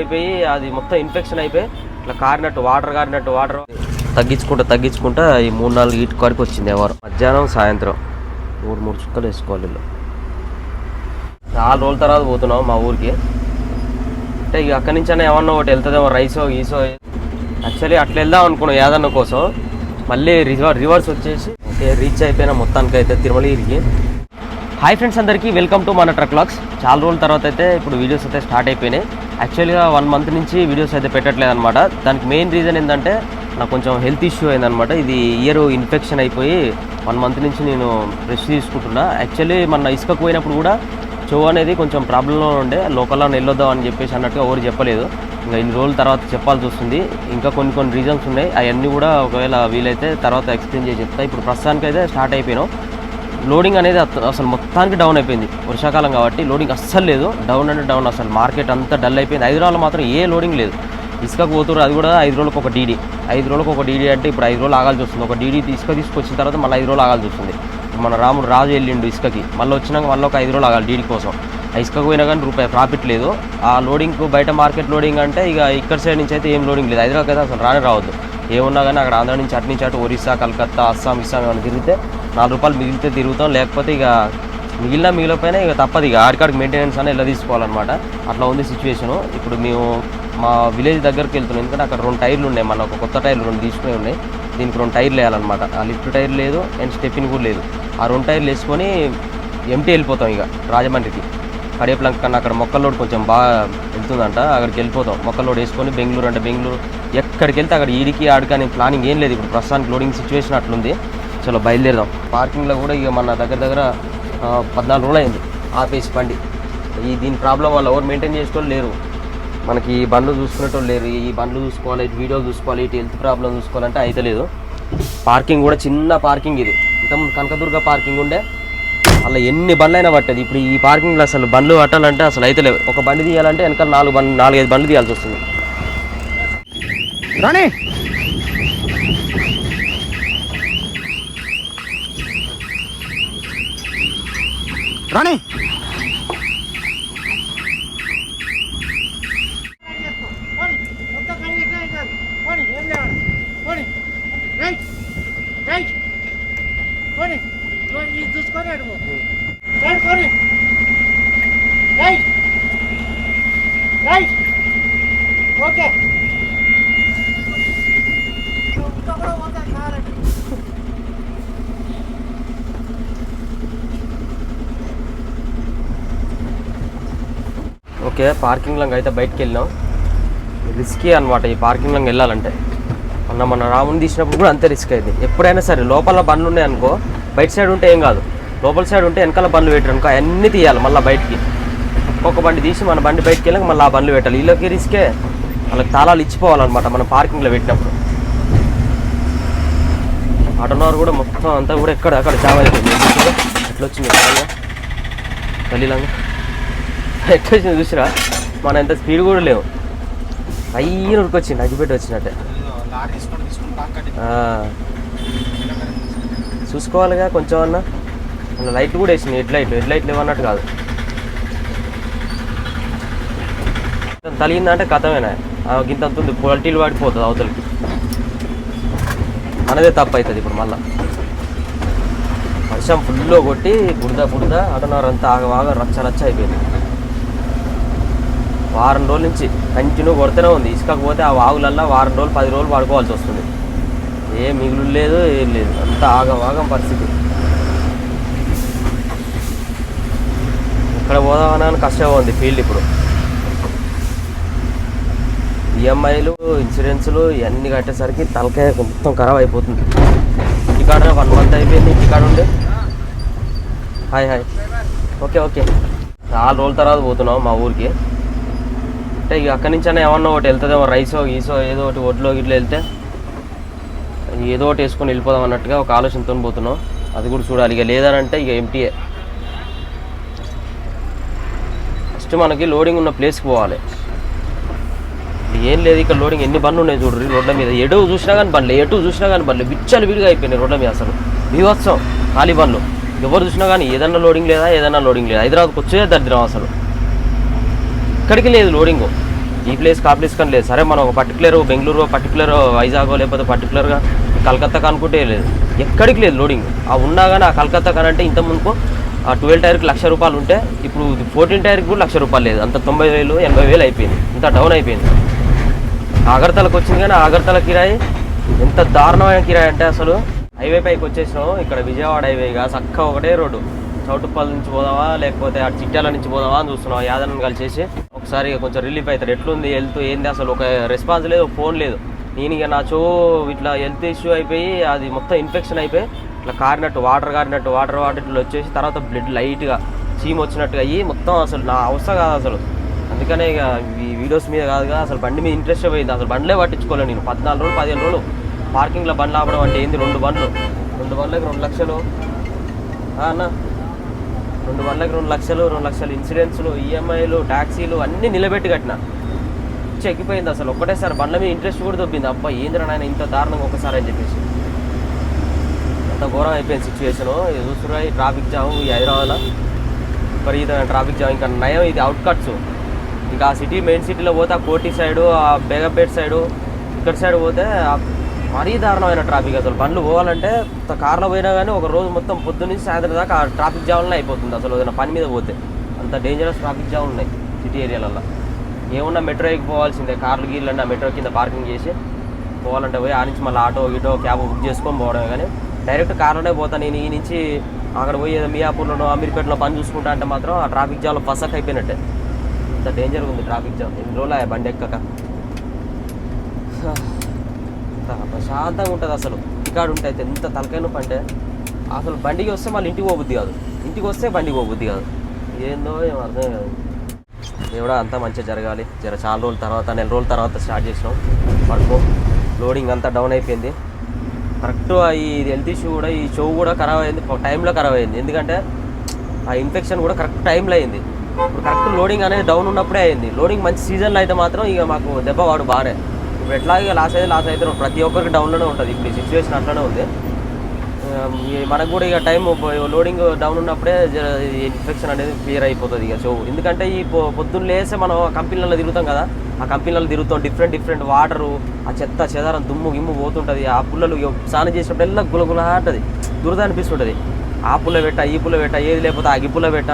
అయిపోయి అది మొత్తం ఇన్ఫెక్షన్ అయిపోయి ఇట్లా కారినట్టు వాటర్ కారినట్టు వాటర్ తగ్గించుకుంటా తగ్గించుకుంటా ఈ మూడు నాలుగు ఇటు కాడికి వచ్చింది ఎవరు? మధ్యాహ్నం సాయంత్రం. మూడు మూడు చుక్కలు వేసుకోవాలి వీళ్ళు. చాలా రోజుల తర్వాత పోతున్నాం మా ఊరికి. అంటే ఇక అక్కడి నుంచి అయినా ఏమన్నా ఒకటి వెళ్తుందేమో రైసో గీసో యాక్చువల్లీ అట్లా వెళ్దాం అనుకున్నాం ఏదన్నా కోసం. మళ్ళీ రివర్ రివర్స్ వచ్చేసి ఓకే రీచ్ అయిపోయిన మొత్తానికి అయితే తిరుమలగిరికి. హాయ్ ఫ్రెండ్స్ అందరికీ వెల్కమ్ టు మన ట్రక్ లాక్స్ చాలా రోజుల తర్వాత అయితే ఇప్పుడు వీడియోస్ అయితే స్టార్ట్ అయిపోయినాయి. యాక్చువల్గా వన్ మంత్ నుంచి వీడియోస్ అయితే పెట్టట్లేదు అనమాట దానికి మెయిన్ రీజన్ ఏంటంటే నాకు కొంచెం హెల్త్ ఇష్యూ అయిందనమాట ఇది ఇయర్ ఇన్ఫెక్షన్ అయిపోయి వన్ మంత్ నుంచి నేను రెస్ట్ తీసుకుంటున్నా. యాక్చువల్లీ మన ఇసుకకు పోయినప్పుడు కూడా చెవు అనేది కొంచెం ప్రాబ్లంలో ఉండే. లోకల్లో వెళ్ళొద్దాం అని చెప్పేసి అన్నట్టుగా ఎవరు చెప్పలేదు. ఇంకా ఇన్ని రోజుల తర్వాత చెప్పాల్సి వస్తుంది. ఇంకా కొన్ని కొన్ని రీజన్స్ ఉన్నాయి. అవన్నీ కూడా ఒకవేళ వీలైతే తర్వాత ఎక్స్ప్లెయిన్ చేసి చెప్తా. ఇప్పుడు ప్రస్తుతానికి అయితే స్టార్ట్ అయిపోయినాం. లోడింగ్ అనేది అసలు మొత్తానికి డౌన్ అయిపోయింది వర్షాకాలం కాబట్టి లోడింగ్ అస్సలు లేదు. డౌన్ అంటే డౌన్ అసలు. మార్కెట్ అంతా డల్ అయిపోయింది. హైదరాబాద్లో మాత్రం ఏ లోడింగ్ లేదు. ఇసుకకు పోతున్నారు అది కూడా ఐదు రోజులకు ఒక డీడీ. ఐదు రోజులకు ఒక డీడీ అంటే ఇప్పుడు ఐదు రోజులు ఆగాల్సి వస్తుంది. ఒక డీడీ ఇసుక తీసుకొచ్చిన తర్వాత మళ్ళీ ఐదు రోజులు ఆగాల్సి వస్తుంది. మన రాముడు రాజు వెళ్ళిండు ఇసుకకి. మళ్ళీ వచ్చినాక మళ్ళీ ఒక ఐదు రోజులు ఆగాలి డీడీ కోసం. ఆ ఇసుకకు పోయినా కానీ రూపాయి ప్రాఫిట్ లేదు. ఆ లోడింగ్ బయట మార్కెట్ లోడింగ్ అంటే ఇక ఇక్కడ సైడ్ నుంచి అయితే ఏం లోడింగ్ లేదు. హైదరాబాద్ అయితే అసలు రానే రావద్దు. ఏమున్నా కానీ అక్కడ ఆంధ్ర నుంచి అటు నుంచి అటు ఒరిస్సా కలకత్తా అస్సాం ఇస్సాం ఏమైనా తిరిగితే నాలుగు రూపాయలు మిగిలితే తిరుగుతాం. లేకపోతే ఇక మిగిలిన మిగిలిపోయినా ఇక తప్పదు. ఇక ఆడికాడికి మెయింటెనెన్స్ అని ఇలా తీసుకోవాలన్నమాట. అట్లా ఉంది సిచ్యువేషను ఇప్పుడు మేము మా విలేజ్ దగ్గరికి వెళ్తున్నాం. ఎందుకంటే అక్కడ రెండు టైర్లు ఉన్నాయి. మన ఒక కొత్త టైర్లు రెండు తీసుకుని ఉన్నాయి. దీనికి రెండు టైర్లు వేయాలన్నమాట. ఆ లిఫ్ట్ టైర్ లేదు అండ్ స్టెప్పిన్ కూడా లేదు. ఆ రెండు టైర్లు వేసుకొని ఎంటీ వెళ్ళిపోతాం ఇక రాజమండ్రికి. కడియప్లంక కన్నా అక్కడ మొక్కల్లోడు కొంచెం బాగా వెళ్తుందంట. అక్కడికి వెళ్ళిపోతాం. మొక్కల్లోడు వేసుకొని బెంగళూరు అంటే బెంగళూరు ఎక్కడికి వెళ్తే అక్కడ ఈడికి ఆడికని ప్లానింగ్ ఏం లేదు. ఇప్పుడు ప్రస్తుతానికి లోడింగ్ సిచ్యువేషన్ అట్లుంది. చలో బయలుదేరదాం. పార్కింగ్లో కూడా ఇక మన దగ్గర దగ్గర పద్నాలుగు రోజులు అయింది ఆపేసి బండి. ఈ దీని ప్రాబ్లం వల్ల ఎవరు మెయింటైన్ చేసేటోళ్ళు లేరు. మనకి ఈ బండ్లు చూసుకునేటోళ్ళు లేరు. ఈ బండ్లు చూసుకోవాలి ఇటు వీడియో చూసుకోవాలి ఇటు హెల్త్ ప్రాబ్లం చూసుకోవాలంటే అయితే లేదు. పార్కింగ్ కూడా చిన్న పార్కింగ్ ఇది. ఇంతకుముందు కనకదుర్గ పార్కింగ్ ఉండే అలా ఎన్ని బండ్లు అయినా పట్టేది. ఇప్పుడు ఈ పార్కింగ్లో అసలు బండ్లు పట్టాలంటే అసలు అయితే లేవు. ఒక బండి తీయాలంటే వెనకాల నాలుగు బండ్ నాలుగైదు బండ్లు తీయాల్సి వస్తుంది. రాణి! రాణి చూసుకొని అడుగు రైట్ పోనీ రైట్ రైట్ ఓకే ఇంకొకడు ఓకే కారండి ఓకే పార్కింగ్ లంగా అయితే బయటకు వెళ్ళినాం రిస్కీ అనమాట ఈ పార్కింగ్ లంగా వెళ్ళాలంటే. మొన్న మన రాముని తీసినప్పుడు కూడా అంతే రిస్క్ అయింది. ఎప్పుడైనా సరే లోపల బండ్లు ఉన్నాయి అనుకో బయట సైడ్ ఉంటే ఏం కాదు. లోపల సైడ్ ఉంటే వెనకాల బండ్లు పెట్టారు అనుకో అన్నీ తీయాలి మళ్ళీ బయటికి. ఒక్కొక్క బండి తీసి మన బండి బయటికి వెళ్ళాక మళ్ళీ ఆ బండ్లు పెట్టాలి. వీళ్ళకి రిస్కే వాళ్ళకి తాళాలు ఇచ్చిపోవాలన్నమాట మనం పార్కింగ్లో పెట్టినప్పుడు. ఆటోనవర్ కూడా మొత్తం అంతా కూడా ఎక్కడ అక్కడ జామ అయిపోయింది. ఎట్లొచ్చింది ఎట్లా వచ్చింది ఎట్లా వచ్చింది చూసిరా? మన ఎంత స్పీడ్ కూడా లేవు. అయ్యి ఉరికొచ్చింది అగ్గిపెట్టి వచ్చినట్టే. చూసుకోవాలిగా కొంచెం అన్న. అలా లైట్లు కూడా వేసింది హెడ్ లైట్లు హెడ్ లైట్లు ఇవ్వన్నట్టు కాదు. తలిగిందంటే కథమేనా? గింత ఉంది క్వాలిటీలు పడిపోతుంది అవతలకి. మనదే తప్పు అవుతుంది ఇప్పుడు మళ్ళా. వర్షం ఫుల్లో కొట్టి బురద బురద అటనవర్ అంతా ఆగవాగా రచ్చ రచ్చ అయిపోయింది. వారం రోజుల నుంచి కంటిన్యూ కొడుతూనే ఉంది. ఇసుకపోతే ఆ వాగులల్లో వారం రోజులు పది రోజులు పడుకోవాల్సి వస్తుంది. ఏ మిగులు లేదు ఏం లేదు. అంత ఆగం ఆగం పరిస్థితి. ఇక్కడ పోదామని కష్టంగా ఉంది ఫీల్డ్ ఇప్పుడు. ఈఎంఐలు ఇన్సూరెన్సులు ఇవన్నీ కట్టేసరికి తలకాయ మొత్తం ఖరాబ్ అయిపోతుంది. ఇంటికాడ వన్ మంత్ అయిపోయింది. ఇంటికాడ ఉండే హాయ్ హాయ్. Okay okay. చాలా రోజుల తర్వాత పోతున్నాం మా ఊరికి. అంటే ఇక అక్కడి నుంచి అయినా ఏమన్నా ఒకటి వెళ్తుందేమో రైసో గీసో ఏదో ఒకటి ఒడ్లో గిట్ల వెళ్తే ఏదో ఒకటి వేసుకొని వెళ్ళిపోదాం అన్నట్టుగా ఒక ఆలోచనతో పోతున్నాం. అది కూడా చూడాలి. ఇక లేదనంటే ఇక ఎంటీఏ ఫస్ట్ మనకి లోడింగ్ ఉన్న ప్లేస్కి పోవాలి. ఏం లేదు ఇక్కడ లోడింగ్ ఎన్ని బండ్లు ఉన్నాయి చూడండి రోడ్ల మీద. ఎటు చూసినా కానీ బండ్లు ఎటు చూసినా కానీ బండ్లు. విచ్చలు విడిగా అయిపోయినాయి రోడ్ల మీద అసలు. బీభత్సం ఖాళీ బండ్లు. ఎవరు చూసినా కానీ ఏదన్నా లోడింగ్ లేదా ఏదన్నా లోడింగ్ లేదా. హైదరాబాద్కి వచ్చే దరిద్రం అసలు. ఎక్కడికి లేదు లోడింగ్. ఈ ప్లేస్ ఆ ప్లేస్ కానీ లేదు. సరే మనం ఒక పర్టికులర్ బెంగళూరు పర్టికులర్ వైజాగ్ లేకపోతే పర్టికులర్గా కలకత్తా అనుకుంటే లేదు. ఎక్కడికి లేదు లోడింగ్. ఆ ఉన్నా కానీ ఆ కలకత్తా కానంటే ఇంత ముందుకు ఆ ట్వెల్వ్ టైర్కి లక్ష రూపాయలు ఉంటే ఇప్పుడు ఫోర్టీన్ టైర్కి కూడా లక్ష రూపాయలు లేదు. అంత తొంభై వేలు ఎనభై వేలు అయిపోయింది. ఇంత డౌన్ అయిపోయింది. అగర్తలకు వచ్చింది కానీ ఆగర్తల కిరాయి ఎంత దారుణమైన కిరాయి అంటే అసలు హైవే పైకి వచ్చేసినాం. ఇక్కడ విజయవాడ హైవేగా చక్క ఒకటే రోడ్డు. చౌటుప్పల్ నుంచి పోదామా లేకపోతే ఆ చిట్యాల నుంచి పోదామా అని చూస్తున్నాం. యాదన్న కలిసేసి ఒకసారి ఇక కొంచెం రిలీఫ్ అవుతారు ఎట్లుంది హెల్త్ ఏంది అసలు? ఒక రెస్పాన్స్ లేదు ఫోన్ లేదు. నేను ఇక నా చో ఇట్లా హెల్త్ ఇష్యూ అయిపోయి అది మొత్తం ఇన్ఫెక్షన్ అయిపోయి ఇట్లా కారినట్టు వాటర్ కారినట్టు వాటర్ వాటర్ ఇట్లా వచ్చేసి తర్వాత బ్లడ్ లైట్గా చీమ్ వచ్చినట్టుగా అయ్యి మొత్తం అసలు నా అవసరం కాదు అసలు. అందుకనే ఇక ఈ వీడియోస్ మీద కాదుగా అసలు బండి మీద ఇంట్రెస్ట్ పోయింది. అసలు బండ్లే పట్టించుకోలేదు నేను. పద్నాలుగు రోజులు పదిహేను రోజులు పార్కింగ్లో బండ్లు ఆపడం అంటే ఏంది? రెండు బండ్లు. రెండు బండ్లకి రెండు లక్షలు. అన్న? రెండు వందలకు రెండు లక్షలు రెండు లక్షలు ఇన్సూరెన్స్లు ఈఎంఐలు ట్యాక్సీలు అన్నీ నిలబెట్టి కట్టిన. చెక్కిపోయింది అసలు. ఒక్కటేసారి బండ్ల మీద ఇంట్రెస్ట్ కూడా దొబ్బింది. అబ్బా ఏందిరా నాయన ఇంత దారుణంగా ఒకసారి అని చెప్పేసి. అంత ఘోరం అయిపోయింది సిచ్యువేషన్ చూస్తున్నా ఈ ట్రాఫిక్ జామ్ ఈ హైదరాబాద్లో. విపరీతమైన ట్రాఫిక్ జామ్ ఇంకా నయం ఇది అవుట్ కట్స్ ఇంకా ఆ సిటీ మెయిన్ సిటీలో పోతే ఆ కోటి సైడు ఆ బేగంపేట సైడు ఇక్కడ సైడ్ పోతే మరీ దారుణమైన ట్రాఫిక్ అసలు. బండ్లు పోవాలంటే కార్లో పోయినా కానీ ఒక రోజు మొత్తం పొద్దు నుంచి సాయంత్రం దాకా ఆ ట్రాఫిక్ జామ్లోనే అయిపోతుంది. అసలు ఏదైనా పని మీద పోతే అంత డేంజరస్ ట్రాఫిక్ జామ్ ఉన్నాయి సిటీ ఏరియాలలో ఏమన్నా మెట్రో ఎక్కి పోవాల్సిందే. కార్లు గీళ్ళు అన్న మెట్రో కింద పార్కింగ్ చేసి పోవాలంటే పోయి ఆ నుంచి మళ్ళీ ఆటో గిటో క్యాబ్ బుక్ చేసుకొని పోవడమే కానీ డైరెక్ట్ కార్లోనే పోతాను నేను ఈ నుంచి అక్కడ పోయి ఏదో మియాపూర్లోనో అమీర్పేటలో పని చూసుకుంటా అంటే మాత్రం ఆ ట్రాఫిక్ జామ్లో పసక్ అయిపోయినట్టే. ఇంత డేంజర్గా ఉంది ట్రాఫిక్ జామ్ ఎన్ని రోజులు బండి ఎక్కక? ఎంత ప్రశాంతంగా ఉంటుంది అసలు. ఇక్కడ ఉంటే అయితే ఎంత తలకాయ నొప్పి అంటే అసలు బండికి వస్తే మళ్ళీ ఇంటికి పోబుద్ది కాదు. ఇంటికి వస్తే బండికి పోబుద్ది కాదు. ఏందో ఏం అర్థం కాదు. దేవుడా అంతా మంచిగా జరగాలి. జర చాలా రోజుల తర్వాత నెల రోజుల తర్వాత స్టార్ట్ చేసినాం. వర్క్ లోడింగ్ అంతా డౌన్ అయిపోయింది. కరెక్ట్ ఈ హెల్త్ ఇష్యూ కూడా ఈ షో కూడా ఖరాబ్ అయింది. టైంలో ఖరాబ్ అయింది. ఎందుకంటే ఆ ఇన్ఫెక్షన్ కూడా కరెక్ట్ టైంలో అయింది. ఇప్పుడు కరెక్ట్ లోడింగ్ అనేది డౌన్ ఉన్నప్పుడే అయింది. లోడింగ్ మంచి సీజన్లో అయితే మాత్రం ఇక మాకు దెబ్బ వాడు బాగానే. ఇప్పుడు లాస్ అయితే లాస్ అయితే ప్రతి ఒక్కరికి డౌన్లోనే ఉంటుంది. ఇప్పుడు ఈ సిచ్యువేషన్ అట్లనే ఉంది. మనకు కూడా ఇక టైం లోడింగ్ డౌన్ ఉన్నప్పుడే ఇన్ఫెక్షన్ అనేది క్లియర్ అయిపోతుంది ఇక. సో ఎందుకంటే ఈ పొ- పొద్దున్న లేస్తే మనం కంపెనీలలో తిరుగుతాం కదా. ఆ కంపెనీలలో తిరుగుతాం. డిఫరెంట్ డిఫరెంట్ వాటరు ఆ చెత్త చెదారం దుమ్ము గిమ్ము పోతుంటుంది. ఆ పుల్లలు స్నానం చేసినప్పుడల్లా గులగుల అంటది. దురద అనిపిస్తుంటుంది. ఆ పుల్ల పెట్ట ఈ పుల్ల పెట్ట ఏది లేకపోతే ఆ పుల్ల పెట్ట.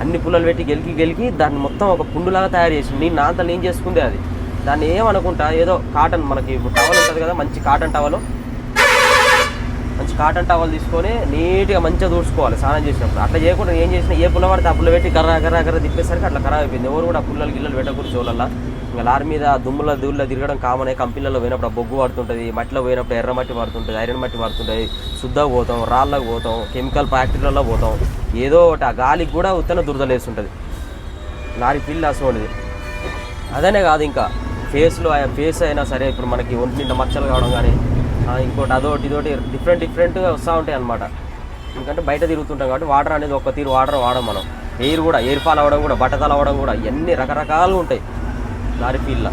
అన్ని పుల్లలు పెట్టి గెలికి గెలికి దాన్ని మొత్తం ఒక పుండులాగా తయారు చేసి నేను నాంతలు ఏం నేను చేసుకుందే అది. దాన్ని ఏమనుకుంటా? ఏదో కాటన్ మనకి టవల్ ఉంటుంది కదా మంచి కాటన్ టవల్ మంచి కాటన్ టవల్ తీసుకొని నీట్గా మంచిగా దూడ్చుకోవాలి స్నానం చేసినప్పుడు. అట్లా చేయకుండా ఏం చేసినా ఏ పుల్ల పడితే ఆ పుల్ల పెట్టి కర్ర కర్ర కర్ర తిప్పేసరికి అట్లా ఖరాబ్ అయిపోయింది. ఎవరు కూడా పుల్లలు గిల్లలు పెట్టకూడదు చోళ్ళల్లో ఇంకా లారీ మీద దుమ్ముల దూళ్ళ తిరగడం కామనే కంపెనీలలో పోయినప్పుడు ఆ బొగ్గు పడుతుంటుంది మట్టిలో పోయినప్పుడు ఎర్ర మట్టి పడుతుంటుంది ఐరన్ మట్టి పడుతుంటుంది శుద్ధగా పోతాం రాళ్ళకు పోతాం కెమికల్ ఫ్యాక్టరీలలో పోతాం. ఏదో ఒకటి ఆ గాలికి కూడా ఉత్తన దురదలేస్తుంటుంది. లారీ పిల్లి అసలు అదనే కాదు ఇంకా. ఫేస్లో ఫేస్ అయినా సరే ఇప్పుడు మనకి ఒంటి నిండా మచ్చలు కావడం కానీ ఇంకోటి అదోటి ఇదోటి డిఫరెంట్ డిఫరెంట్గా వస్తూ ఉంటాయి అనమాట ఎందుకంటే బయట తిరుగుతుంటాం కాబట్టి వాటర్ అనేది ఒక తీరు వాటర్ వాడం మనం. ఎయిర్ కూడా ఎయిర్ ఫాల్ అవ్వడం కూడా బట్టతలు అవ్వడం కూడా ఎన్ని రకరకాలు ఉంటాయి లారీ ఫీల్డ్లో.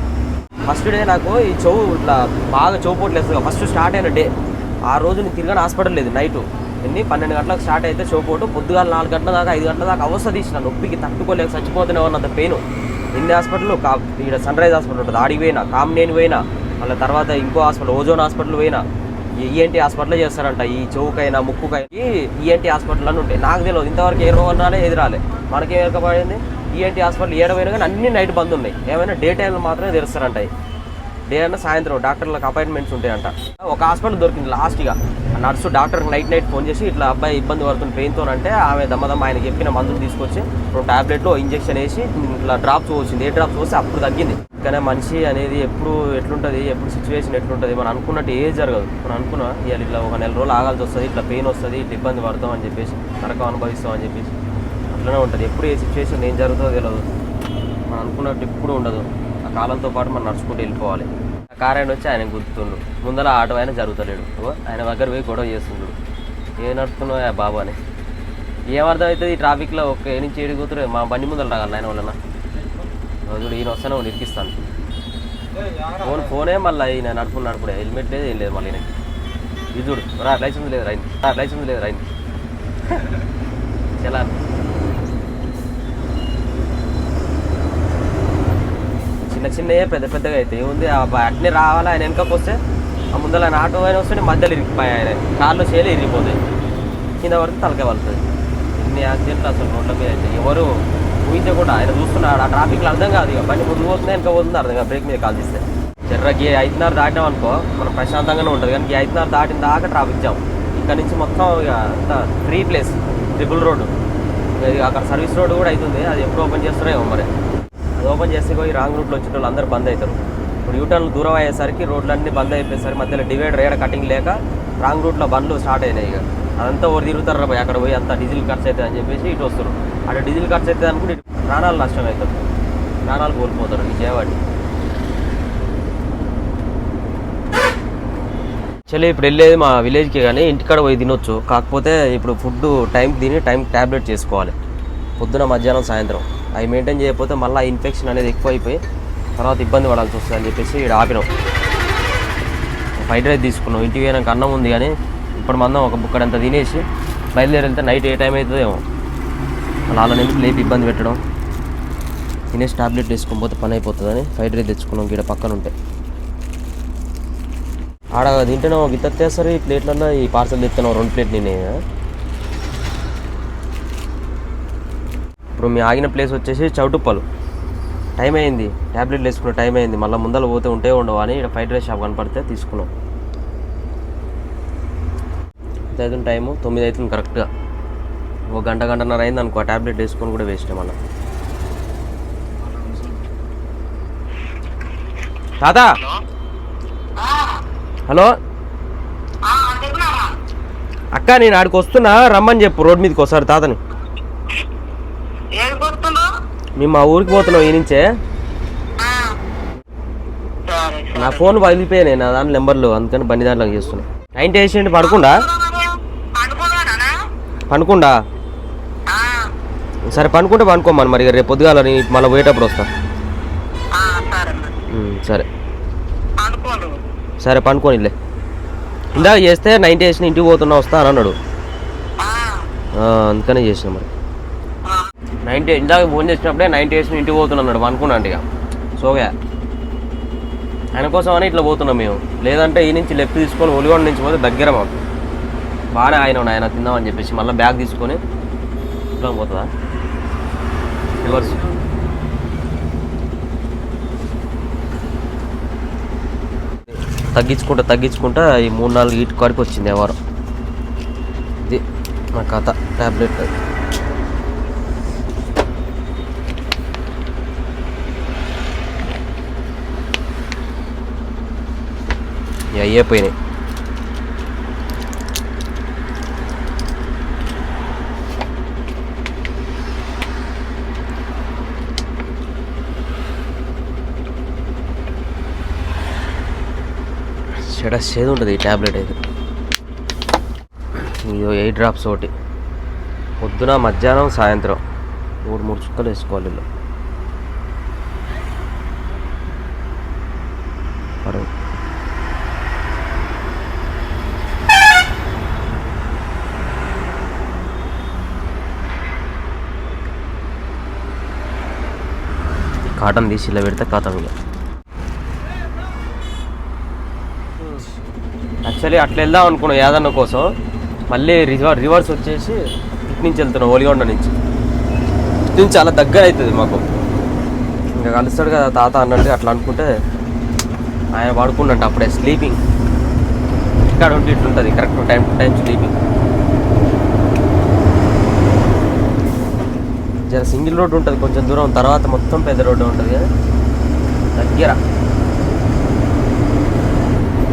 ఫస్ట్ డే నాకు ఈ చెవు ఇట్లా బాగా చెవు పోట్లు ఫస్ట్ స్టార్ట్ అయిన డే. ఆ రోజు నేను తిరగని హాస్పిటల్ లేదు నైట్ ఎన్ని? పన్నెండు గంటలకు స్టార్ట్ అయితే చెవుపోటు పొద్దుగాల నాలుగు గంటల దాకా ఐదు గంటల దాకా అవస్థ తీసిన నొప్పికి తట్టుకోలేక చచ్చిపోతున్నావు ఉన్నంత పెయిన్ ఎన్ని హాస్పిటల్ కా ఇక్కడ సన్ రైజ్ హాస్పిటల్ ఉంటుంది. ఆడికి పోయినా కామ్నేని పోయినా మళ్ళీ తర్వాత ఇంకో హాస్పిటల్ ఓజోన్ హాస్పిటల్ పోయినా ఈఎన్టీ హాస్పిటల్లో చేస్తారంట. ఈ చెవుకైనా ముక్కుకైనా ఈఎన్టీ హాస్పిటల్ అని ఉంటాయి. నాకు తెలియదు. ఇంతవరకు ఏ రోగం రాలే ఏది రాలే. మనకేం ఎరకబడింది ఈఎన్టీ హాస్పిటల్ ఏడ కానీ అన్ని నైట్ బంద్ ఉన్నాయి. ఏమైనా డే టైంలో మాత్రమే తెరుస్తారంటాయి డే అన్న సాయంత్రం డాక్టర్లకు అపాయింట్మెంట్స్ ఉంటాయంట. ఒక హాస్పిటల్ దొరికింది లాస్ట్గా. Nurse doctor night night phone చేసి ఇట్లా అబ్బాయి ఇబ్బంది పడుతుంది పెయిన్తో అంటే ఆమె దమ్మదమ్మ ఆయన చెప్పిన మందులు తీసుకొచ్చి రెండు టాబ్లెట్లు ఇంజెక్షన్ వేసి ఇట్లా డ్రాప్స్ వచ్చింది ఏ డ్రాప్స్ వస్తే అప్పుడు తగ్గింది. కానీ మనిషి అనేది ఎప్పుడు ఎట్లుంటుంది ఎప్పుడు సిచ్యువేషన్ ఎట్లుంటుంది మనం అనుకున్నట్టు ఏ జరగదు. మనం అనుకున్నా ఇవాళ ఇట్లా ఒక నెల రోజులు ఆగాల్సి వస్తుంది ఇట్లా పెయిన్ వస్తుంది ఇట్లా ఇబ్బంది పడతాం అని చెప్పేసి నరకం అనుభవిస్తాం అని చెప్పేసి. అట్లనే ఉంటుంది. ఎప్పుడు ఏ సిచ్యువేషన్ ఏం జరుగుతుందో తెలియదు మనం అనుకున్నట్టు ఎప్పుడు ఉండదు. ఆ కాలంతో పాటు మనం నడుచుకుంటూ వెళ్ళిపోవాలి. కారాయణ వచ్చి ఆయన గుర్తుండు. ముందర ఆటో ఆయన జరుగుతలేడు. ఓ, ఆయన దగ్గర పోయి గొడవ చేస్తుండు. ఏం నడుపుతున్నావు ఆ బాబు అని. ఏమర్థం అవుతుంది ఈ ట్రాఫిక్లో ఒక ఏ నుంచి ఏడు కూతురు మా బండి ముందర రాగల ఆయన వలన రోజులు ఈయన వస్తాను వాడిని ఇరికిస్తాను. ఫోన్ ఫోనే మళ్ళీ ఈయన నడుపు నడుపుడే. హెల్మెట్ లేదు ఏం లేదు మళ్ళీ ఈయనకి. ఇది చూడు రా లైసెన్స్ లేదు రైన్ రా లైసెన్స్ లేదు రైన్ చాలా చిన్న చిన్నయే పెద్ద పెద్దగా అవుతాయి. ఏముంది ఆ అట్నే రావాలి ఆయన వెనకకు వస్తే ఆ ముందర ఆయన ఆటో ఆయన వస్తే మధ్యలో ఇరిగిపోయాయి ఆయన కార్లో చేలు ఇరిగిపోతాయి కింద వరకు తలకే పడుతుంది ఇన్ని యాక్సిడెంట్లు అసలు రోడ్ల మీద అయితే. ఎవరు ఊహించకుండా ఆయన చూస్తున్నాడు. ఆ ట్రాఫిక్లో అర్థం కాదు ఇక. బండి ముందు పోతుంది వెనక పోతుంది అర్థం కాదు. బ్రేక్ మీద కాల్ తీస్తే చెర్రకి ఐదున్నర దాటినాం అనుకో మనం ప్రశాంతంగానే ఉంటుంది. కానీ ఈ ఐదున్నర దాటిన దాకా ట్రాఫిక్ జామ్. ఇక్కడ నుంచి మొత్తం ఇక అంత ఫ్రీ ప్లేస్ ట్రిపుల్ రోడ్డు. అక్కడ సర్వీస్ రోడ్ కూడా అవుతుంది. అది ఎప్పుడు ఓపెన్ చేస్తారో ఏమో మరి. అది ఓపెన్ చేస్తే పోయి రాంగ్ రూట్లో వచ్చిన వాళ్ళు అందరూ బంద్ అవుతారు. ఇప్పుడు యూటర్న్లు దూరం అయ్యేసరికి రోడ్లన్నీ బంద్ అయిపోయేసరికి మధ్యలో డివైడర్ ఏడ కటింగ్ లేక రాంగ్ రూట్లో బండ్లు స్టార్ట్ అయినాయి ఇక అదంతా ఓడి తిరుగుతారు రా అక్కడ పోయి అంత డీజిల్ ఖర్చు అవుతుంది అని చెప్పేసి ఇటు వస్తారు అక్కడ డీజిల్ ఖర్చు అవుతుంది అనుకుంటే ప్రాణాలు నష్టం అవుతుంది ప్రాణాలు కోల్పోతారు విజయవాడ చలి ఇప్పుడు వెళ్ళేది మా విలేజ్కి కానీ ఇంటికాడ పోయి తినొచ్చు. కాకపోతే ఇప్పుడు ఫుడ్ టైంకి తిని టైంకి ట్యాబ్లెట్ చేసుకోవాలి. పొద్దున మధ్యాహ్నం సాయంత్రం. అవి మెయింటైన్ చేయకపోతే మళ్ళీ ఇన్ఫెక్షన్ అనేది ఎక్కువ అయిపోయి తర్వాత ఇబ్బంది పడాల్సి వస్తుంది అని చెప్పేసి ఇక్కడ ఆపినాం. ఫ్రైడ్ రైస్ తీసుకున్నాం. ఇంటికి పోయినాక అన్నం ఉంది కానీ ఇప్పుడు మందం ఒక బుక్కడంత తినేసి బయలుదేరి వెళ్తే నైట్ ఏ టైం అవుతుందో ఏమో మళ్ళీ వాళ్ళని ఎందుకు లేపి ఇబ్బంది పెట్టడం. తినేసి టాబ్లెట్ వేసుకొని పోతే పని అయిపోతుందని ఫ్రైడ్ రైస్ తెచ్చుకున్నాం ఇక్కడ పక్కన ఉంటే. ఆడ తింటేనో గిత్త తెస్తారు ఈ ప్లేట్లన్నా ఈ పార్సల్ తెస్తాను రెండు ప్లేట్ నేనే ఇప్పుడు మీ ఆగిన ప్లేస్ వచ్చేసి చౌటుప్పలు. టైం అయింది. ట్యాబ్లెట్లు వేసుకున్న టైం అయింది. మళ్ళీ ముందర పోతే ఉంటే ఉండవు అని ఇక్కడ ఫ్రైడ్ రైస్ షాప్ కనపడితే తీసుకున్నాం. ఎంత అవుతుంది టైము. తొమ్మిది అవుతుంది కరెక్ట్గా. ఒక గంట గంటన్నర అయింది అనుకో ఆ ట్యాబ్లెట్ వేసుకొని కూడా వేస్ట్ మళ్ళీ. తాత! హలో? అక్క నేను ఆడికి వస్తున్నా. రమ్మని చెప్పు. రోడ్ మీదకి ఒకసారి తాతని. మేము మా ఊరికి పోతున్నాం ఈ నుంచే. నా ఫోన్ పగిలిపోయాయి నా దాని నెంబర్లు అందుకని బండి దాంట్లో చేస్తున్నా. నైన్టీ వేసేయండి పడకుండా? పనుకుండా సరే పనుకుంటే పనుకోమని మరి రేపు పొద్దుగాల నేను మళ్ళీ పోయేటప్పుడు వస్తా. సరే సరే. పనుకోనిలే ఇందాక చేస్తే నైన్టీ వేసిన ఇంటికి పోతున్నా వస్తా అని అన్నాడు. అందుకనే చేసిన మరి. నైన్టీ ఇందాక ఫోన్ చేసినప్పుడే నైన్టీ వేసిన ఇంటికి పోతున్నాడు అనుకున్నాను ఇక. సోగా ఆయన కోసం అని ఇట్లా పోతున్నాం మేము. లేదంటే ఈ నుంచి లెఫ్ట్ తీసుకొని ఒలిగొండ నుంచి పోతే దగ్గర మాకు. బాగానే ఆయన ఆయన తిందామని చెప్పేసి మళ్ళీ బ్యాగ్ తీసుకొని ఇట్లా పోతుందా? రివర్స్. తగ్గించుకుంటా తగ్గించుకుంటా ఈ మూడు నాలుగు ఇటు కాడికి వచ్చింది ఎవరు? ఇది నా కథ ట్యాబ్లెట్ అయ్యే పోయినాయి. చెడ చేదు ఉంటుంది ఈ ట్యాబ్లెట్ అయితే. ఇదో ఎయిట్ డ్రాప్స్ ఒకటి. పొద్దున మధ్యాహ్నం సాయంత్రం. మూడు మూడు చుక్కలు వేసుకోవాలి వీళ్ళు పడవ కాటన్ తీసి ఇలా పెడితే కాటన్ ఇక యాక్చువల్లీ అట్లా వెళ్దాం అనుకున్నాం యాదన్న కోసం. మళ్ళీ రివర్ రివర్స్ వచ్చేసి ఇటు నుంచి వెళ్తున్నాం ఒలిగొండ నుంచి. ఇటు నుంచి చాలా దగ్గర అవుతుంది మాకు. ఇంకా కలుస్తాడు కదా తాత అన్నట్టు అట్లా అనుకుంటే ఆయన పడుకున్నట్టు అప్పుడే స్లీపింగ్ ఇక్కడ ఉంటే ఇట్లుంటుంది correct time to time sleeping జర సింగిల్ రోడ్ ఉంటుంది కొంచెం దూరం. తర్వాత మొత్తం పెద్ద రోడ్డు ఉంటుంది దగ్గర.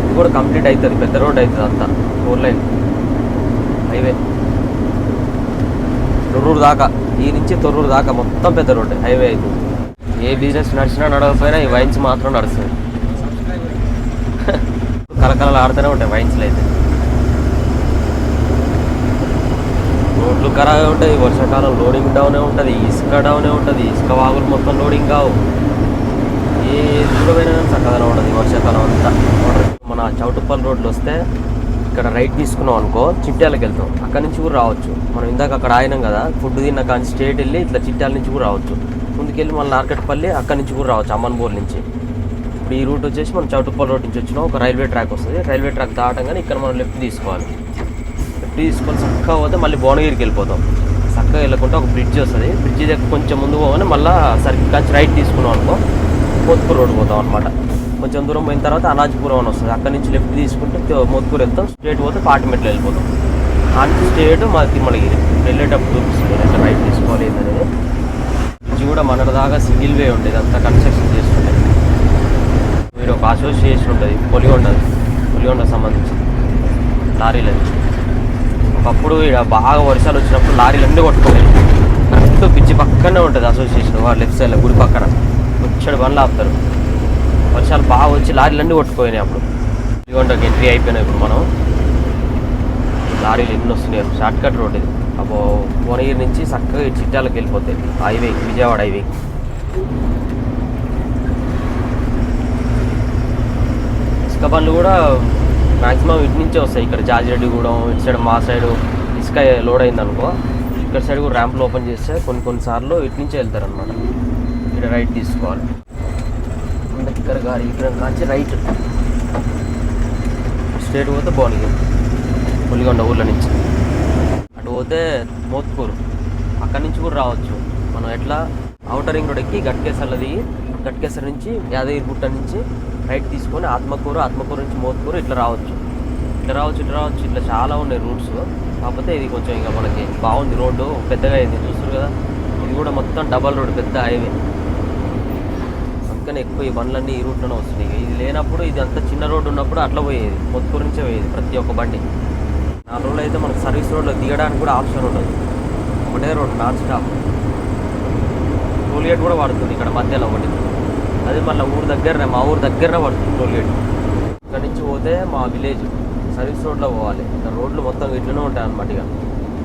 ఇది కూడా కంప్లీట్ అవుతుంది పెద్ద రోడ్ అవుతుంది అంతా. Four line. హైవే. తొర్రూరు దాకా. ఈ నుంచి తొర్రూరు దాకా మొత్తం పెద్ద రోడ్ హైవే అవుతుంది ఏ బిజినెస్ నడిచినా నడవకపోయినా ఈ వైన్స్ మాత్రం నడుస్తుంది కలకలలు ఆడుతూనే ఉంటాయి వైన్స్లో అయితే రోడ్లు ఖరాబ్ ఉంటుంది వర్షాకాలం లోడింగ్ డౌనే ఉంటుంది ఇసుక డౌనే ఉంటుంది ఇసుక వాగులు మొత్తం లోడింగ్ కావు. ఏ దూరమైన చక్కగానే ఉంటుంది వర్షాకాలం అంతా. మన చౌటుప్పల్ రోడ్లు వస్తే ఇక్కడ రైట్ తీసుకున్నాం అనుకో చిట్యాలకు వెళ్తాం. అక్కడ నుంచి కూడా రావచ్చు. మనం ఇందాక అక్కడ ఆయినాం కదా ఫుడ్ తిన్న కానీ స్టేట్ వెళ్ళి ఇట్లా చిట్యాల నుంచి కూడా రావచ్చు. ముందుకెళ్ళి మన నార్కెట్పల్లి అక్కడ నుంచి కూడా రావచ్చు అమ్మన్బోర్ నుంచి. ఇప్పుడు ఈ రూట్ వచ్చేసి మనం చౌటుప్పల్ రోడ్ నుంచి వచ్చినాం ఒక రైల్వే ట్రాక్ వస్తుంది. రైల్వే ట్రాక్ దాటంగానే ఇక్కడ మనం లెఫ్ట్ తీసుకోవాలి. తీసుకొని చక్కగా పోతే మళ్ళీ భువనగిరికి వెళ్ళిపోతాం. చక్కగా వెళ్ళకుండా ఒక బ్రిడ్జ్ వస్తుంది. బ్రిడ్జ్ దగ్గర కొంచెం ముందు పోగానే మళ్ళీ సర్కిల్ కాంచి రైట్ తీసుకున్నాం అనుకో మోత్కూర్ రోడ్ పోతాం అనమాట కొంచెం దూరం పోయిన తర్వాత అనాజ్పురం అని వస్తుంది. అక్కడ నుంచి లెఫ్ట్ తీసుకుంటే తో- మోత్కూర్ వెళ్తాం. స్ట్రేట్ పోతే పాటిమెట్లు వెళ్ళిపోతాం. అంత స్ట్రేట్ మా తిమ్మలగిరి వెళ్ళేటప్పుడు చూపిస్తుంది అంటే రైట్ తీసుకోవాలి ఏంటనేది బ్రిడ్జ్ కూడా మన దాకా సింగిల్ వే ఉండేది. అంతా కన్స్ట్రక్షన్ చేస్తుండే మీరు ఒక అసోసియేషన్ ఉంటుంది. పొలిగొండ పొలిగొండ సంబంధించి. లారీలది. ఒకప్పుడు ఇక్కడ బాగా వర్షాలు వచ్చినప్పుడు లారీలు అన్నీ కొట్టుకోలేదు? కరెక్ట్ పిచ్చి పక్కనే ఉంటుంది అసోసియేషన్ వాళ్ళ లెఫ్ట్ సైడ్లో గుడి పక్కన. ముచ్చడి బండ్లు ఆపుతారు. వర్షాలు బాగా వచ్చి లారీలు అన్నీ కొట్టుకుపోయినాయి అప్పుడు? ఇదిగోండి ఎంట్రీ అయిపోయినాయి ఇప్పుడు మనం. లారీలు ఎన్ని వస్తున్నాయి షార్ట్ కట్ రోడ్ ఇది. అబ్బో భువనగిరి నుంచి చక్కగా చిట్టాలకు వెళ్ళిపోతాయి హైవే విజయవాడ హైవే ఇసుక బండ్లు కూడా మాక్సిమం ఇటు నుంచే వస్తాయి. ఇక్కడ జాజిరెడ్డిగూడెం ఇటు సైడ్ మా సైడ్ ఇసుక లోడ్ అయింది అనుకో ఇక్కడ సైడ్ కూడా ర్యాంపులు ఓపెన్ చేస్తే కొన్ని కొన్నిసార్లు ఇటు నుంచే వెళ్తారు అనమాట ఇక్కడ రైట్ తీసుకోవాలి. అంబేద్కర్ గారి ఇక్కడ కాచి రైట్. స్ట్రేట్ పోతే బాగుంది పులిగొండ ఊళ్ళ నుంచి. అటు పోతే మోత్కూరు అక్కడి నుంచి కూడా రావచ్చు. మనం ఎట్లా? అవుటర్ రింగ్ రోడ్ ఎక్కి గట్కేసర్లో దిగి గట్కేసర్ నుంచి యాదగిరిగుట్ట నుంచి రైట్ తీసుకొని ఆత్మకూరు ఆత్మకూరు నుంచి మోత్కూరు ఇట్లా రావచ్చు. ఇట్లా రావచ్చు ఇట్లా రావచ్చు. ఇట్లా చాలా ఉన్నాయి రూట్స్. కాకపోతే ఇది కొంచెం ఇంకా మనకి బాగుంది రోడ్డు. పెద్దగా అయింది. చూస్తారు కదా? ఇది కూడా మొత్తం డబల్ రోడ్ పెద్ద హైవే. అందుకని ఎక్కువ ఈ బండ్లన్నీ ఈ రూట్లోనే వస్తున్నాయి. ఇది లేనప్పుడు ఇది అంత చిన్న రోడ్డు ఉన్నప్పుడు అట్లా పోయేది. మొత్తం నుంచే పోయేది ప్రతి ఒక్క బండి. నాలుగు రోజులు అయితే మనకు సర్వీస్ రోడ్లో దిగడానికి కూడా ఆప్షన్ ఉండదు. ఒకటే రోడ్ నాన్ స్టాప్. టోల్గేట్ కూడా పడుతుంది ఇక్కడ మధ్యలో ఒకటి. అది మళ్ళీ ఊరు దగ్గరనే మా ఊరు దగ్గరనే పడుతుంది టోల్గేట్ ఇక్కడ నుంచి పోతే మా విలేజ్ సర్వీస్ రోడ్లో పోవాలి. ఇక్కడ రోడ్లు మొత్తం ఇట్లనే ఉంటాయి అన్నమాట ఇక.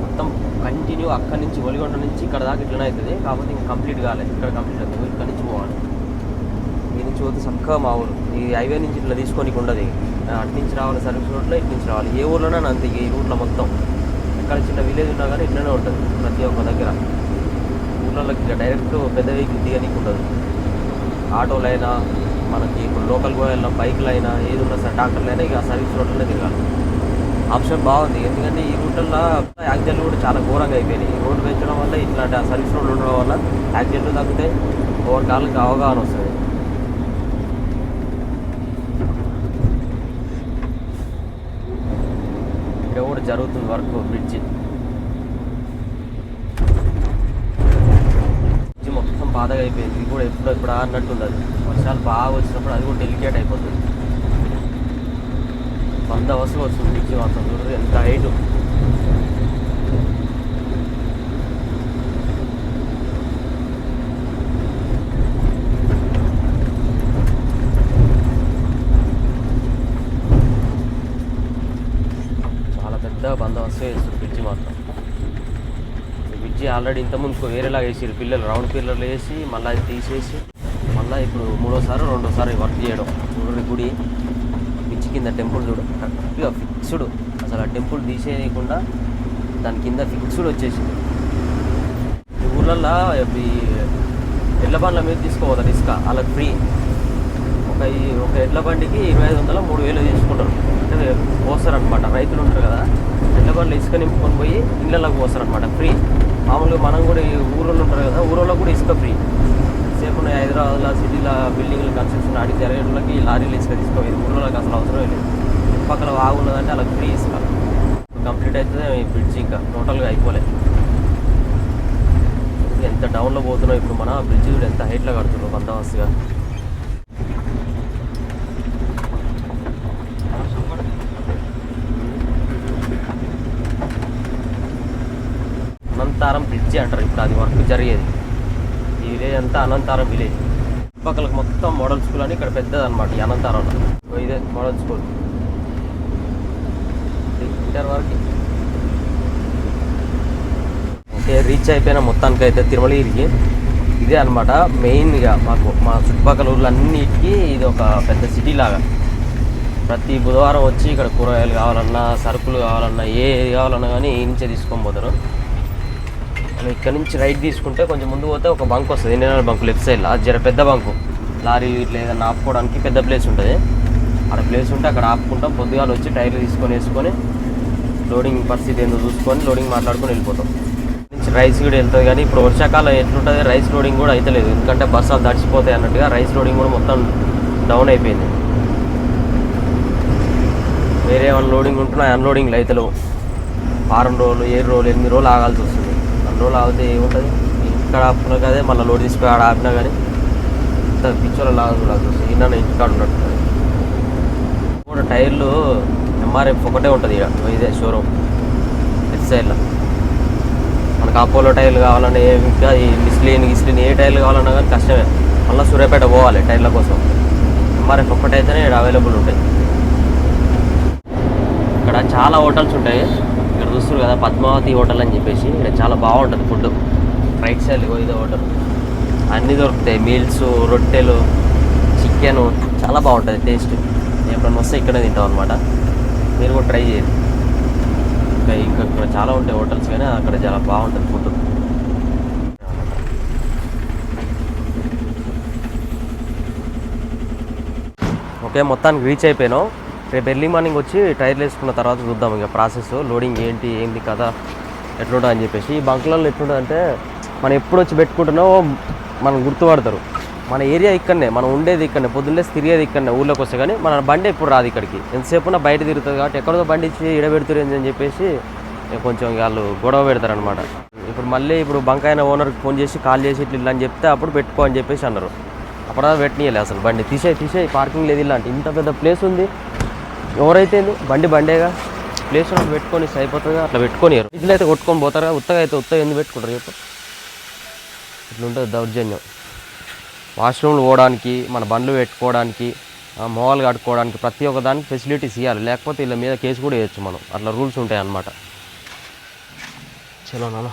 మొత్తం కంటిన్యూ అక్కడి నుంచి ఒలిగొండ నుంచి ఇక్కడ దాకా ఇట్లనే అవుతుంది కాకపోతే ఇంకా కంప్లీట్ కాలేదు ఇక్కడ కంప్లీట్ అవుతుంది ఇక్కడ నుంచి పోవాలి. ఈ నుంచి పోతే చక్కగా మా ఊరు. ఈ హైవే నుంచి ఇట్లా తీసుకొని ఉండదు అటు నుంచి రావాలి సర్వీస్ రోడ్లో ఇటు నుంచి రావాలి. ఏ ఊర్లోనే అంతే ఈ రూట్లో మొత్తం. ఎక్కడ చిన్న విలేజ్ ఉన్నా కానీ ఇట్లనే ఉంటుంది ప్రతి ఒక్క దగ్గర. ఊళ్ళలోకి ఇట్లా డైరెక్ట్ పెద్ద వెహికల్ దిగనీకి ఉండదు. ఆటోలైనా మనకి ఇప్పుడు లోకల్ పోయాలన్నా బైక్లు అయినా ఏది ఉన్నా సరే ట్రాక్టర్లైనా అయినా ఇక సర్వీస్ రోడ్లనే తిరగాలి. ఆప్షన్ బాగుంది. ఎందుకంటే ఈ రూట్లలో యాక్సిడెంట్లు కూడా చాలా ఘోరంగా అయిపోయినాయి. ఈ రోడ్డు పెంచడం వల్ల ఇట్లాంటి సర్వీస్ రోడ్లు ఉండడం వల్ల యాక్సిడెంట్లు తగ్గుతాయి ఓవర్ కాళ్ళకి అవగాహన వస్తుంది. ఇక్కడ కూడా జరుగుతుంది వర్క్ బ్రిడ్జ్. బాధగా అయిపోయింది ఇది కూడా ఎప్పుడు ఇప్పుడు అన్నట్టుంది అది. వర్షాలు బాగా వచ్చినప్పుడు అది కూడా డెలికేట్ అయిపోతుంది. వంద వస్తువు వస్తుంది మిక్సీ మాత్రం చూడరు ఎంత హైట్ చాలా పెద్ద బందోబస్తు వేస్తుంది బ్రిడ్జి మాత్రం ఈ బ్రిడ్జి ఆల్రెడీ ఇంతకుముందు వేరేలాగా వేసారు పిల్లలు రౌండ్ పిల్లర్లు వేసి మళ్ళీ అది తీసేసి మళ్ళీ ఇప్పుడు మూడోసారి రెండోసారి వర్క్ చేయడం. చూడండి గుడి. పిచ్చి కింద టెంపుల్ చూడు. కరెక్ట్గా ఫిక్స్డ్. అసలు ఆ టెంపుల్ తీసేయకుండా దాని కింద ఫిక్స్డ్ వచ్చేసింది. ఈ ఊళ్ళల్లో ఈ ఎడ్ల బండ్ల మీద తీసుకోవద్దు ఇసుక అలా ఫ్రీ. ఒక ఈ ఒక ఎడ్ల బండికి ఇరవై ఐదు వందల మూడు వేలు తీసుకుంటారు. అంటే పోస్తారు అనమాట రైతులు ఉంటారు కదా. బండ్లు ఇసుక నింపుకొని పోయి ఇళ్ళలోకి పోస్తారు అనమాట ఫ్రీ మామూలుగా మనం కూడా ఈ ఊళ్ళో ఉంటారు కదా ఊళ్ళో కూడా ఇసుక ఫ్రీ సేపు ఉన్నాయి హైదరాబాద్లో సిటీలో బిల్డింగ్లు కన్స్ట్రక్షన్ ఆడి ఈ లారీలు ఇసుక తీసుకోవాలి ఊళ్ళోకి అసలు అవసరం లేదు. పక్కన వాగు ఉన్నదంటే అలా ఫ్రీ ఇసుక. కంప్లీట్ అవుతుంది ఈ బ్రిడ్జ్ ఇంకా టోటల్గా అయిపోలేదు ఎంత డౌన్లో పోతున్నావు ఇప్పుడు మన బ్రిడ్జ్ కూడా ఎంత హైట్లో కడుతున్నావు బందోబస్తుగా అనంతారం బ్రిడ్జి అంటారు. ఇప్పుడు అది వర్క్ జరిగేది. ఈ విలేజ్ అంతా అనంతారం విలేజ్. చుట్టుపక్కలకు మొత్తం మోడల్ స్కూల్ అని ఇక్కడ పెద్దది అనమాట ఈ అనంతారంలో ఇదే మోడల్ స్కూల్. ఇంటర్ వరకు. ఓకే రీచ్ అయిపోయిన మొత్తానికి అయితే తిరుమలగిరికి. ఇదే అనమాట మెయిన్గా మాకు మా చుట్టుపక్కల ఊర్లన్నిటికీ ఇది ఒక పెద్ద సిటీ లాగా. ప్రతి బుధవారం వచ్చి ఇక్కడ కూరగాయలు కావాలన్నా సరుకులు కావాలన్నా ఏ ఏది కావాలన్నా కానీ ఈ నుంచే తీసుకొని పోతారు. మనం ఇక్కడ నుంచి రైట్ తీసుకుంటే కొంచెం ముందు పోతే ఒక బంక్ వస్తుంది. ఇండియన్ బంక్ లెఫ్ట్ సైడ్లో. అది జర పెద్ద బంకు. లారీలు ఇట్లా ఏదైనా ఆపుకోవడానికి పెద్ద ప్లేస్ ఉంటుంది. అక్కడ ప్లేస్ ఉంటే అక్కడ ఆపుకుంటాం. పొద్దుగాల వచ్చి టైర్లు తీసుకొని వేసుకొని లోడింగ్ పరిస్థితి ఏందో చూసుకొని లోడింగ్ మాట్లాడుకొని వెళ్ళిపోతాం. నుంచి రైస్ కూడా వెళ్తుంది కానీ ఇప్పుడు వర్షాకాలం ఎట్లుంటుంది? రైస్ లోడింగ్ కూడా అయితే లేదు ఎందుకంటే బస్సాలు దడిచిపోతాయి అన్నట్టుగా రైస్ లోడింగ్ కూడా మొత్తం డౌన్ అయిపోయింది. వేరే ఏమైనా లోడింగ్ ఉంటున్నాయి. అన్లోడింగ్లు అయితే లేవు వారం రోజులు ఏడు రోజులు ఎనిమిది రోజులు ఆగాల్సి వస్తుంది. రెండు రోజులు ఆగితే ఏముంటుంది? ఇక్కడ ఆపుకున్నా కదే మళ్ళీ లోడ్ తీసుకుని ఆడ ఆపినా కానీ ఇంత పిక్చర్ లాగా చూడాల్సి వస్తుంది ఇన్న ఇంటికాడ ఉన్నట్టు. కూడా టైర్లు ఎంఆర్ఎఫ్ ఒకటే ఉంటుంది ఇక ఇదే షోరూమ్. ఎస్ సైడ్లో. మనకు అపోలో టైర్లు కావాలన్నా ఏ ఇంకా ఈ మిస్లీన్ గిస్లీన్ ఏ టైర్లు కావాలన్నా కానీ కష్టమే. మళ్ళీ సూర్యాపేట పోవాలి టైర్ల కోసం. ఎంఆర్ఎఫ్ ఒక్కటైతేనే ఇక్కడ అవైలబుల్ ఉంటాయి. ఇక్కడ చాలా హోటల్స్ ఉంటాయి. ఇక్కడ కదా పద్మావతి హోటల్ అని చెప్పేసి. ఇక్కడ చాలా బాగుంటుంది ఫుడ్ రైట్ సైడ్ ఇదే హోటల్. అన్నీ దొరుకుతాయి. మీల్స్ రొట్టెలు చికెన్. చాలా బాగుంటుంది టేస్ట్. ఎప్పుడన్నా వస్తే ఇక్కడే తింటాం అనమాట మీరు కూడా ట్రై చేయండి. ఇంకా ఇంకా ఇక్కడ చాలా ఉంటాయి హోటల్స్ కానీ అక్కడ చాలా బాగుంటుంది ఫుడ్ ఓకే మొత్తానికి రీచ్ అయిపోయాను. రేపు ఎర్లీ మార్నింగ్ వచ్చి టైర్లు వేసుకున్న తర్వాత చూద్దాం ఇక ప్రాసెస్ లోడింగ్ ఏంటి ఏంటి కదా ఎట్లుంటుంది అని చెప్పేసి. ఈ బంక్లలో ఎట్లుంటుంది అంటే మనం ఎప్పుడు వచ్చి పెట్టుకుంటున్నామో మనం గుర్తుపడతారు. మన ఏరియా ఇక్కడనే మనం ఉండేది ఇక్కడనే పొద్దున్నే తిరిగేది ఇక్కడనే ఊళ్ళోకి వస్తే కానీ మన బండి ఎప్పుడు రాదు ఇక్కడికి. ఎంతసేపు బయట తిరుగుతుంది కాబట్టి ఎక్కడో బండి ఇచ్చి ఇడబెడుతుంది అని చెప్పేసి కొంచెం వాళ్ళు గొడవ పెడతారు అనమాట ఇప్పుడు మళ్ళీ ఇప్పుడు బంక్ అయిన ఓనర్కి ఫోన్ చేసి కాల్ చేసి ఇట్లా ఇలా అని చెప్తే అప్పుడు పెట్టుకో అని చెప్పేసి అన్నారు. అప్పుడు పెట్టనీయలే అసలు బండి. తీసే తీసే పార్కింగ్ లేదు ఇలాంటి ఇంత పెద్ద ప్లేస్ ఉంది. ఎవరైతే బండి బండేగా ప్లేస్ పెట్టుకొని అయిపోతుందిగా అట్లా పెట్టుకొని ఇట్లా అయితే కొట్టుకొని పోతారా ఉత్తగా అయితే ఉత్తగా ఎందుకు పెట్టుకుంటారు చెప్పు. ఇట్లుంటుంది దౌర్జన్యం. వాష్రూమ్లు పోవడానికి మన బండ్లు పెట్టుకోవడానికి మోవాలు కట్టుకోవడానికి ప్రతి ఒక్క దానికి ఫెసిలిటీస్ ఇవ్వాలి లేకపోతే వీళ్ళ మీద కేసు కూడా వేయచ్చు మనం. అట్లా రూల్స్ ఉంటాయి అన్నమాట చలో నాన్న.